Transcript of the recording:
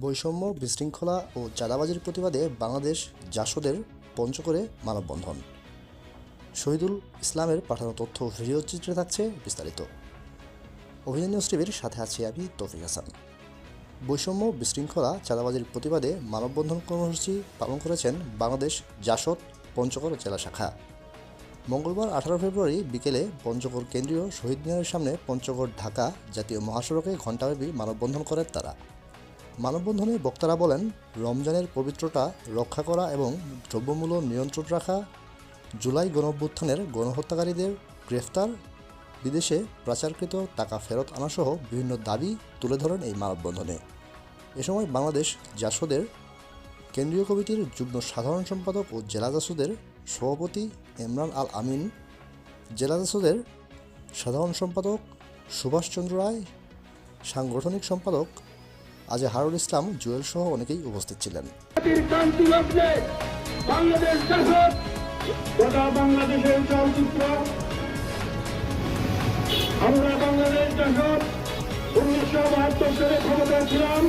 বৈষম্য, বিশৃঙ্খলা ও চাঁদাবাজির প্রতিবাদে বাংলাদেশ জাসদের পঞ্চগড়ে মানববন্ধন। শহীদুল ইসলামের পাঠানো তথ্য ভিডিও চিত্রে থাকছে বিস্তারিত। অভিযান নিউজ সাথে আছি আমি তৌফিক হাসান। বৈষম্য, বিশৃঙ্খলা, চাঁদাবাজির প্রতিবাদে মানববন্ধন কর্মসূচি পালন করেছেন বাংলাদেশ জাসদ পঞ্চগড় জেলা শাখা। মঙ্গলবার আঠারো ফেব্রুয়ারি বিকেলে পঞ্চগড় কেন্দ্রীয় শহীদ মিনারের সামনে পঞ্চগড় ঢাকা জাতীয় মহাসড়কে ঘণ্টাব্যাপী মানববন্ধন করেন তারা। মানববন্ধনে বক্তারা বলেন, রমজানের পবিত্রতা রক্ষা করা এবং দ্রব্যমূল্য নিয়ন্ত্রণ রাখা, জুলাই গণভ্যুত্থানের গণহত্যাকারীদের গ্রেফতার, বিদেশে পাচারকৃত টাকা ফেরত আনাসহ বিভিন্ন দাবি তুলে ধরেন এই মানববন্ধনে। এ সময় বাংলাদেশ জাসদের কেন্দ্রীয় কমিটির যুগ্ম সাধারণ সম্পাদক ও জেলা জাসদের সভাপতি ইমরান আল আমিন, জেলা জাসদের সাধারণ সম্পাদক সুভাষচন্দ্র রায়, সাংগঠনিক সম্পাদক আজহারুল ইসলাম জুয়েল সহ অনেকেই উপস্থিত ছিলেন। আমরা বাংলাদেশ উনিশশো বাহাত্তর সালে ক্ষমতা ছিলাম।